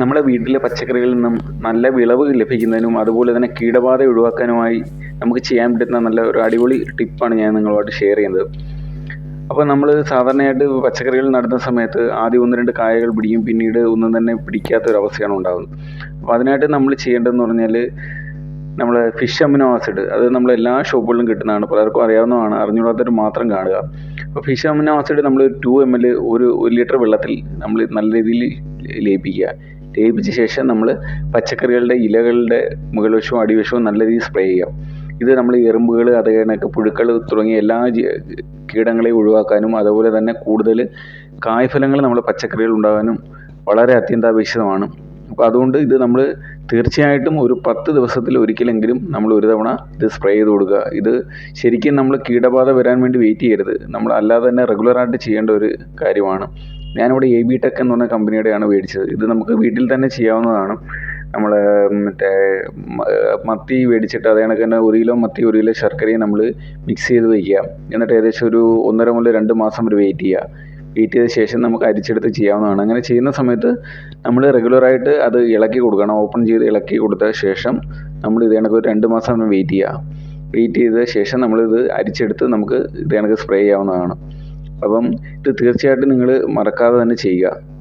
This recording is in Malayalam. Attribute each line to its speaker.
Speaker 1: നമ്മുടെ വീട്ടിലെ പച്ചക്കറികളിൽ നിന്നും നല്ല വിളവ് ലഭിക്കുന്നതിനും അതുപോലെ തന്നെ കീടബാധ ഒഴിവാക്കാനുമായി നമുക്ക് ചെയ്യാൻ പറ്റുന്ന നല്ല ഒരു അടിപൊളി ടിപ്പാണ് ഞാൻ നിങ്ങളുമായിട്ട് ഷെയർ ചെയ്യുന്നത്. അപ്പോൾ നമ്മൾ സാധാരണയായിട്ട് പച്ചക്കറികൾ നടുന്ന സമയത്ത് ആദ്യം ഒന്ന് രണ്ട് കായകൾ പിടിക്കും പിന്നീട് ഒന്നും തന്നെ പിടിക്കാത്ത ഒരു അവസ്ഥയാണ് ഉണ്ടാകുന്നത് അപ്പോൾ അതിനായിട്ട് നമ്മൾ ചെയ്യേണ്ടതെന്ന് പറഞ്ഞാൽ നമ്മൾ ഫിഷ് അമിനോ ആസിഡ് അത് നമ്മൾ എല്ലാ ഷോപ്പുകളിലും കിട്ടുന്നതാണ്. പലർക്കും അറിയാവുന്നതാണ് അറിഞ്ഞുകൂടാത്തവർ മാത്രം കാണുക. അപ്പോൾ ഫിഷ് അമിനോ ആസിഡ് നമ്മൾ ടു എം എൽ ഒരു ലിറ്റർ വെള്ളത്തിൽ നമ്മൾ നല്ല രീതിയിൽ ലയിപ്പിക്കുക. ലയിപ്പിച്ച ശേഷം നമ്മൾ പച്ചക്കറികളുടെ ഇലകളുടെ മുകൾവശവും അടിവശവും നല്ല രീതിയിൽ സ്പ്രേ ചെയ്യാം. ഇത് നമ്മൾ എറുമ്പുകൾ അത് കണക്ക് പുഴുക്കൾ തുടങ്ങിയ എല്ലാ കീടങ്ങളെയും ഒഴിവാക്കാനും അതുപോലെ തന്നെ കൂടുതൽ കായ്ഫലങ്ങൾ നമ്മൾ പച്ചക്കറികൾ ഉണ്ടാകാനും വളരെ അത്യന്താപേക്ഷിതമാണ്. അപ്പോൾ അതുകൊണ്ട് ഇത് നമ്മൾ തീർച്ചയായിട്ടും ഒരു പത്ത് ദിവസത്തിൽ ഒരിക്കലെങ്കിലും നമ്മൾ ഒരു തവണ ഇത് സ്പ്രേ ചെയ്ത് കൊടുക്കുക. ഇത് ശരിക്കും നമ്മൾ കീടബാധ വരാൻ വേണ്ടി വെയിറ്റ് ചെയ്യരുത്. നമ്മൾ അല്ലാതെ തന്നെ റെഗുലറായിട്ട് ചെയ്യേണ്ട ഒരു കാര്യമാണ്. ഞാനിവിടെ എ ബി ടെക് എന്ന് പറഞ്ഞ കമ്പനിയുടെയാണ് മേടിച്ചത്. ഇത് നമുക്ക് വീട്ടിൽ തന്നെ ചെയ്യാവുന്നതാണ്. നമ്മൾ മറ്റേ മത്തി മേടിച്ചിട്ട് അതേ കണക്ക് തന്നെ ഒരു കിലോ മത്തി ഒരു കിലോ ശർക്കരയും നമ്മൾ മിക്സ് ചെയ്ത് വയ്ക്കുക. എന്നിട്ട് ഏകദേശം ഒരു ഒന്നര മുതൽ രണ്ട് മാസം വരെ വെയിറ്റ് ചെയ്യുക. വെയിറ്റ് ചെയ്ത ശേഷം നമുക്ക് അരിച്ചെടുത്ത് ചെയ്യാവുന്നതാണ്. അങ്ങനെ ചെയ്യുന്ന സമയത്ത് നമ്മൾ റെഗുലറായിട്ട് അത് ഇളക്കി കൊടുക്കണം. ഓപ്പൺ ചെയ്ത് ഇളക്കി കൊടുത്ത ശേഷം നമ്മൾ ഇത് കണക്ക് ഒരു രണ്ട് മാസം വെയിറ്റ് ചെയ്യുക. വെയിറ്റ് ചെയ്ത ശേഷം നമ്മളിത് അരിച്ചെടുത്ത് നമുക്ക് ഇത് കണക്ക് സ്പ്രേ ചെയ്യാവുന്നതാണ്. അപ്പം ഇത് തീർച്ചയായിട്ടും നിങ്ങൾ മറക്കാതെ തന്നെ ചെയ്യുക.